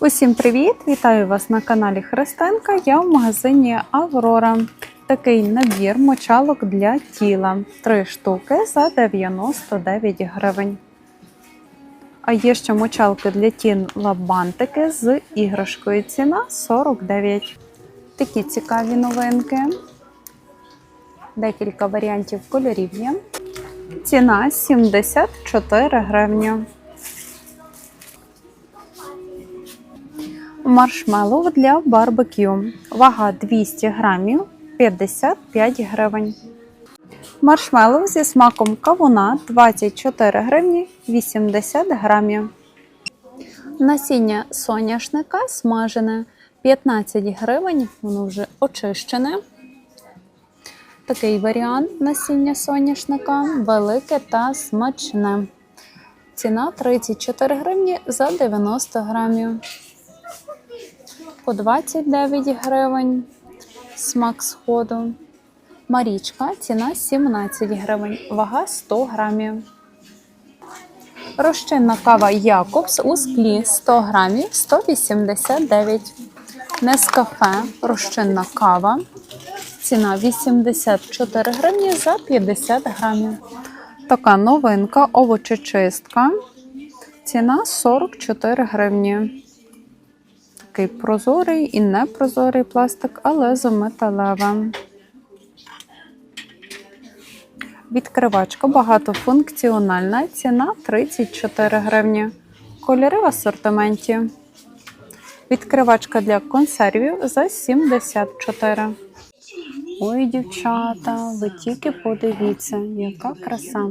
Усім привіт! Вітаю вас на каналі Христенка. Я в магазині Аврора. Такий набір мочалок для тіла. Три штуки за 99 гривень. А є ще мочалки для тіла бантики з іграшкою. Ціна 49. Такі цікаві новинки. Декілька варіантів кольорів є. Ціна 74 гривні. Маршмеллоу для барбекю. Вага 200 грамів 55 гривень. Маршмеллоу зі смаком кавуна 24 гривні 80 грамів. Насіння соняшника смажене 15 гривень, воно вже очищене. Такий варіант насіння соняшника велике та смачне. Ціна 34 гривні за 90 грамів по 29 гривень. Смак сходу. Марічка, ціна 17 гривень, вага 100 грамів. Розчинна кава Якобс у склі 100 грамів 189. Нескафе, розчинна кава. Ціна 84 гривні за 50 грамів. Така новинка овочечистка. Ціна 44 гривні такий прозорий і непрозорий пластик, але з металевим. Відкривачка багатофункціональна. Ціна 34 гривні. Кольори в асортименті. Відкривачка для консервів за 74. Ой, дівчата, ви тільки подивіться, яка краса.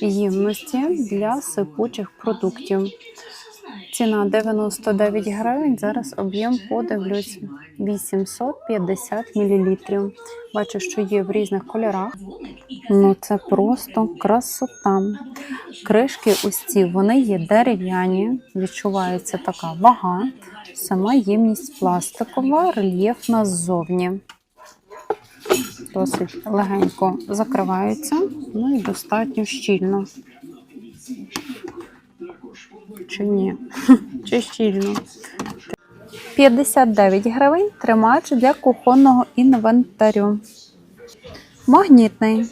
Ємності для сипучих продуктів. Ціна 99 гривень. Зараз об'єм подивлюсь 850 мл. Бачу, що є в різних кольорах. Ну це просто красота. Кришки ось ці вони є дерев'яні, відчувається така вага. Сама ємність пластикова, рельєфна ззовні. Досить легенько закривається, ну і достатньо щільно. Чи ні? Чи щільно? 59 гривень тримач для кухонного інвентарю. Магнітний.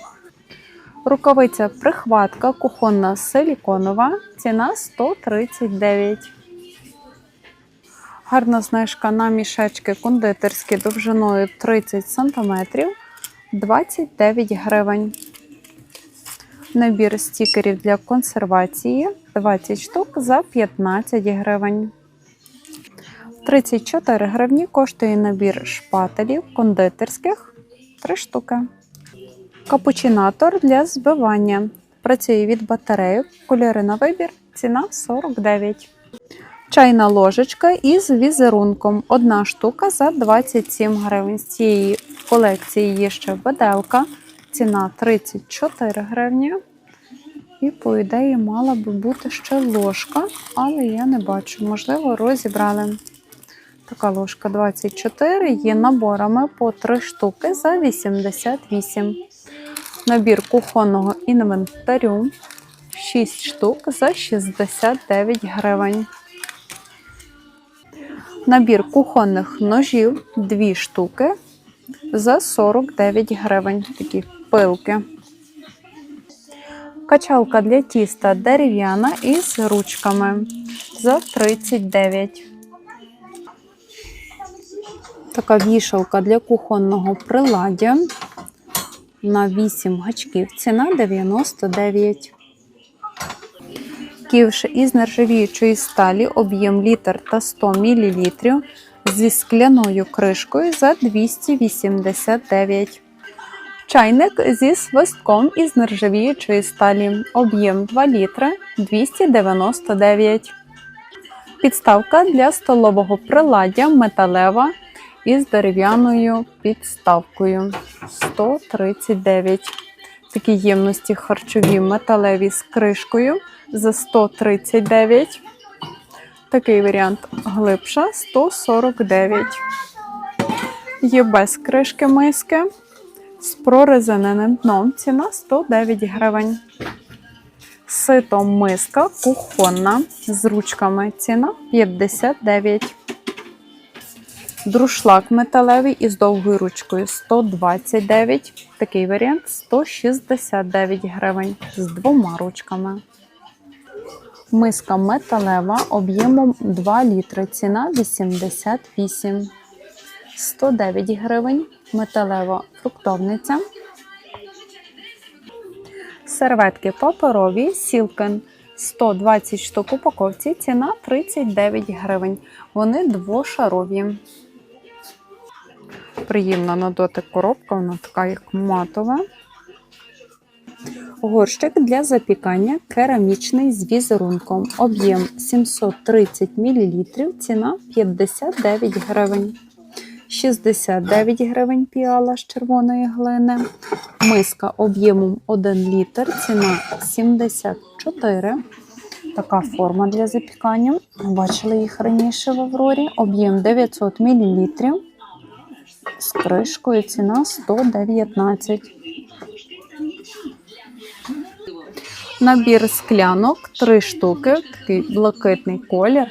Рукавиця прихватка кухонна силіконова. Ціна 139. Гарна знижка на мішечки кондитерські довжиною 30 см 29 гривень. Набір стікерів для консервації 20 штук за 15 гривень. 34 гривні коштує набір шпателів кондитерських 3 штуки. Капучинатор для збивання. Працює від батареї. Кольори на вибір. Ціна 49. Чайна ложечка із візерунком. Одна штука за 27 гривень. З цієї колекції є ще виделка. Ціна 34 гривні. І, по ідеї, мала би бути ще ложка, але я не бачу. Можливо, розібрали. Така ложка 24 є наборами по 3 штуки за 88. Набір кухонного інвентарю 6 штук за 69 гривень. Набір кухонних ножів 2 штуки за 49 гривень. Такі пилки. Качалка для тіста дерев'яна із ручками за 39. Така вішалка для кухонного приладдя на 8 гачків. Ціна 99. Ківш із нержавіючої сталі, об'єм літр та 100 мл зі скляною кришкою за 289. Чайник зі свистком із нержавіючої сталі. Об'єм 2 літри 299. Підставка для столового приладдя металева із дерев'яною підставкою 139. Такі ємності харчові металеві з кришкою за 139. Такий варіант глибша 149. Є без кришки миски з прорезиненим дном. Ціна 109 гривень. Сито миска кухонна з ручками. Ціна 59. Друшлак металевий із довгою ручкою 129. Такий варіант 169 гривень з двома ручками. Миска металева об'ємом 2 літри. Ціна 88. 109 гривень. Металева фруктовниця. Серветки паперові Сілкен 120 штук упаковці. Ціна 39 гривень. Вони двошарові. Приємна на дотик коробка, вона така як матова. Горщик для запікання керамічний з візерунком. Об'єм 730 мл, ціна 59 гривень. 69 гривень піала з червоної глини. Миска об'ємом 1 літр, ціна 74. Така форма для запікання. Бачили їх раніше в Аврорі. Об'єм 900 мл. З кришкою ціна 119. Набір склянок 3 штуки, такий блакитний колір.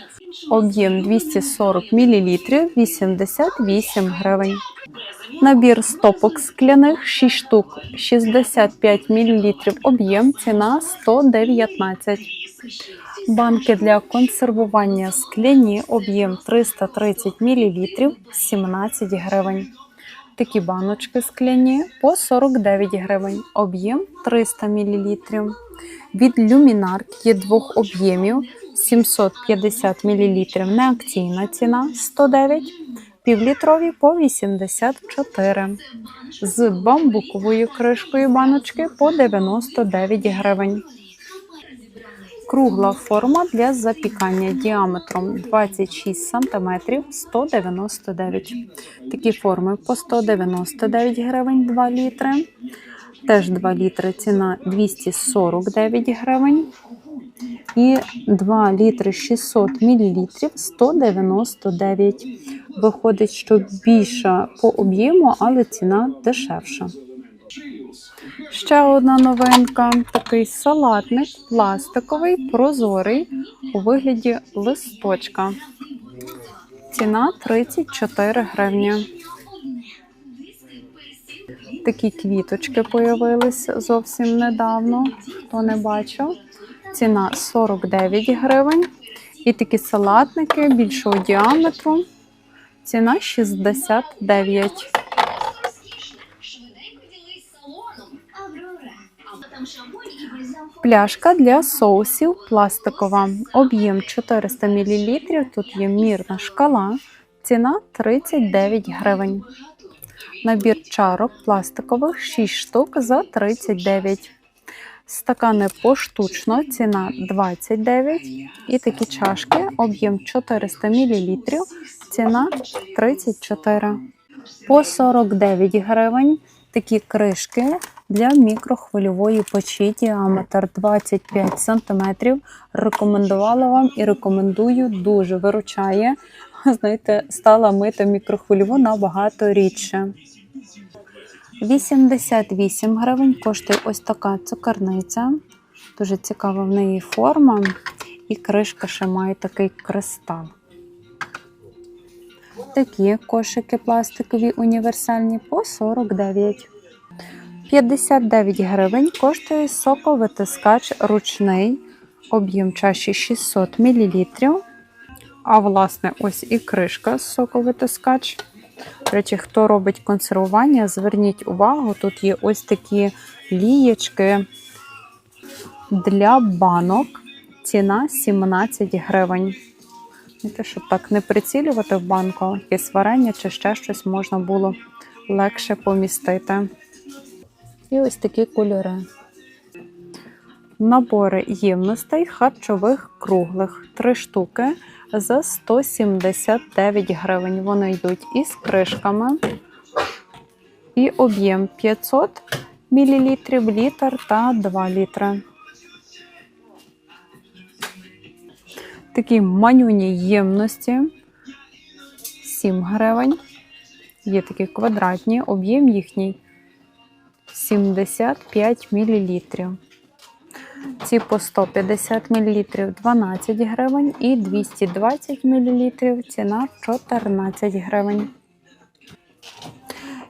Об'єм 240 мл, 88 гривень. Набір стопок скляних 6 штук, 65 мл. Об'єм ціна 119. Банки для консервування скляні, об'єм 330 мл, 17 гривень. Такі баночки скляні по 49 гривень, об'єм 300 мл. Від люмінар є двох об'ємів 750 мл. Неакційна ціна 109, півлітрові по 84. З бамбуковою кришкою баночки по 99 гривень. Кругла форма для запікання діаметром 26 см 199. Такі форми по 199 гривень 2 літри. Теж 2 літри ціна 249 гривень. І 2 літри 600 мл 199. Виходить, що більша по об'єму, але ціна дешевша. Ще одна новинка: такий салатник пластиковий, прозорий у вигляді листочка. Ціна 34 гривні. Такі квіточки появилися зовсім недавно, хто не бачив. Ціна 49 гривень. І такі салатники більшого діаметру. Ціна 69. Пляшка для соусів пластикова. Об'єм 400 мл. Тут є мірна шкала. Ціна 39 гривень. Набір чарок пластикових 6 штук за 39. Стакани поштучно, ціна 29. І такі чашки, об'єм 400 мл, ціна 34. По 49 гривень такі кришки для мікрохвильової печі, діаметр 25 см. Рекомендувала вам і рекомендую, дуже виручає. Знаєте, стала мити мікрохвильову набагато рідше. 88 гривень коштує ось така цукерниця. Дуже цікава в неї форма. І кришка ще має такий кристал. Такі кошики пластикові універсальні по 49. 59 гривень коштує соковитискач ручний, об'єм чаші 600 мл. А, власне, ось і кришка соковитискач. Речі, хто робить консервування, зверніть увагу, тут є ось такі лієчки для банок. Ціна 17 гривень. Те, щоб так не прицілювати в банку, якесь варення чи ще щось можна було легше помістити. І ось такі кольори. Набори ємностей харчових круглих. Три штуки за 179 гривень. Вони йдуть із кришками. І об'єм 500 мл, літр та 2 літри. Такі манюні ємності 7 гривень. Є такі квадратні, об'єм їхній 75 мл. Ці по 150 мл 12 гривень і 220 мл ціна 14 гривень.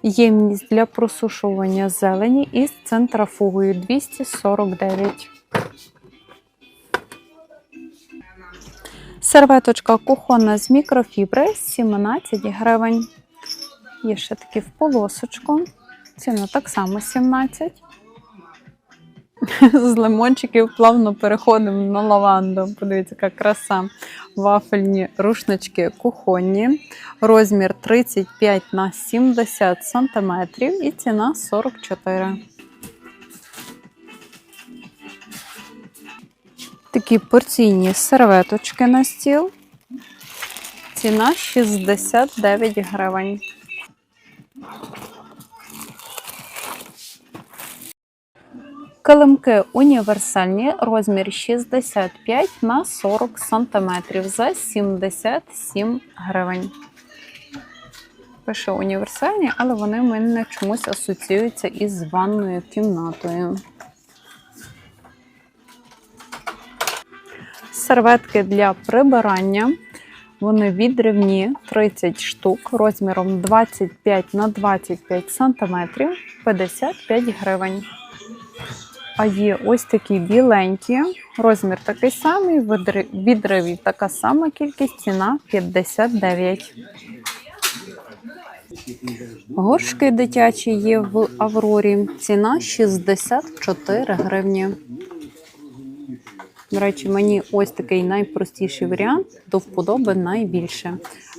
Ємність для просушування зелені із центрафугою 249. Серветочка кухонна з мікрофібри 17 гривень. Є ще такі в полосочку. Ціна так само 17. З лимончиків плавно переходимо на лаванду. Подивіться, яка краса. Вафельні рушнички кухонні. Розмір 35 на 70 см і ціна 44. Такі порційні серветочки на стіл. Ціна 69 гривень. Килимки універсальні, розмір 65 на 40 см за 77 гривень. Пише універсальні, але вони в мене чомусь асоціюються із ванною кімнатою. Серветки для прибирання. Вони відривні 30 штук розміром 25 на 25 см 55 гривень. А є ось такі біленькі, розмір такий самий, відри- відривів така сама кількість, ціна 59. Горшки дитячі є в Аврорі, ціна 64 гривні. До речі, мені ось такий найпростіший варіант до вподоби найбільше.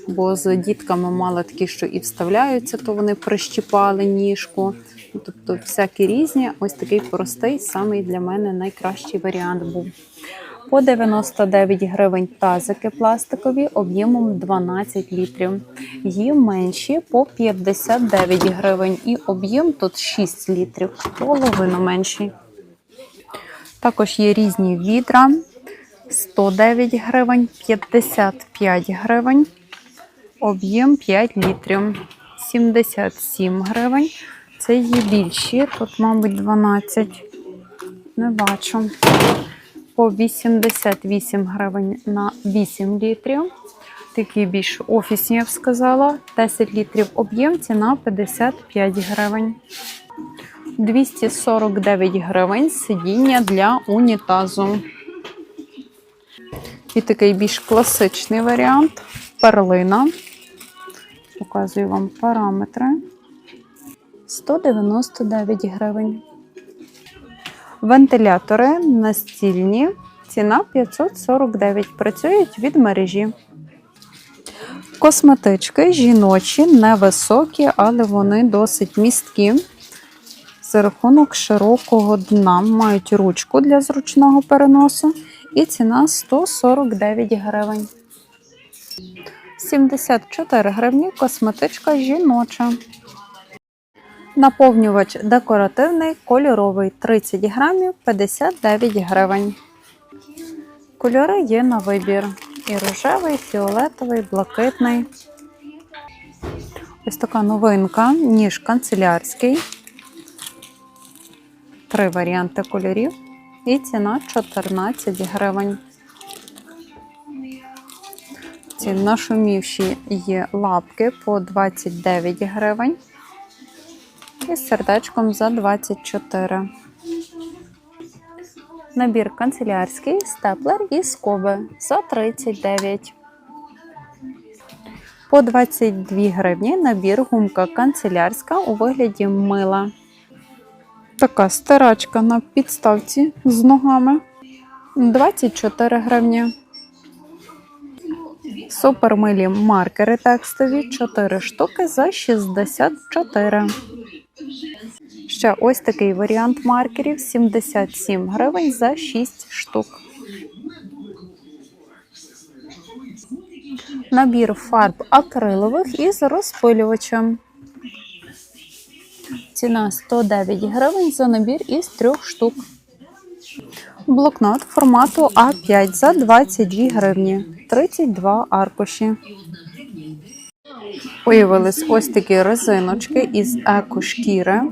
Бо з дітками мало такі, що і вставляються, то вони прищіпали ніжку. Тобто всякі різні. Ось такий простий, самий для мене найкращий варіант був. По 99 гривень тазики пластикові об'ємом 12 літрів. Є менші по 59 гривень і об'єм тут 6 літрів, половину менший. Також є різні відра 109 гривень, 55 гривень, об'єм 5 літрів, 77 гривень. Це є більші, тут, мабуть, 12. Не бачу. По 88 гривень на 8 літрів. Такі більш офісні, я б сказала. 10 літрів об'єм, ціна 55 гривень. 249 гривень сидіння для унітазу. І такий більш класичний варіант перлина. Показую вам параметри. 199 гривень. Вентилятори настільні. Ціна 549. Працюють від мережі. Косметички жіночі, невисокі, але вони досить місткі. За рахунок широкого дна мають ручку для зручного переносу. І ціна 149 гривень. 74 гривні косметичка жіноча. Наповнювач декоративний, кольоровий 30 грамів 59 гривень. Кольори є на вибір. І рожевий, фіолетовий, блакитний. Ось така новинка, ніж канцелярський. Три варіанти кольорів. І ціна 14 гривень. Ці нашумівші є лапки по 29 гривень. І з сердечком за 24. Набір канцелярський, степлер і скоби за 39. По 22 гривні набір гумка канцелярська у вигляді мила. Така стирачка на підставці з ногами. 24 гривні. Супермилі маркери текстові 4 штуки за 64. Ще ось такий варіант маркерів 77 гривень за 6 штук. Набір фарб акрилових із розпилювачем. Ціна 109 гривень за набір із трьох штук. Блокнот формату А5 за 22 гривні. 32 аркуші. Появились ось такі резиночки із екошкіри.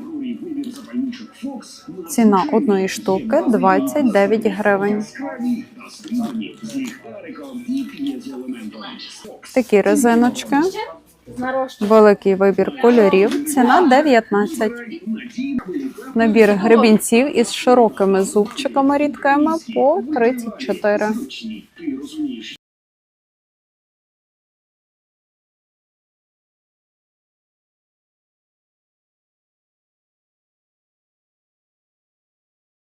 Ціна одної штуки 29 гривень. Такі резиночки. Великий вибір кольорів. Ціна 19. Набір гребінців із широкими зубчиками рідкими по 34.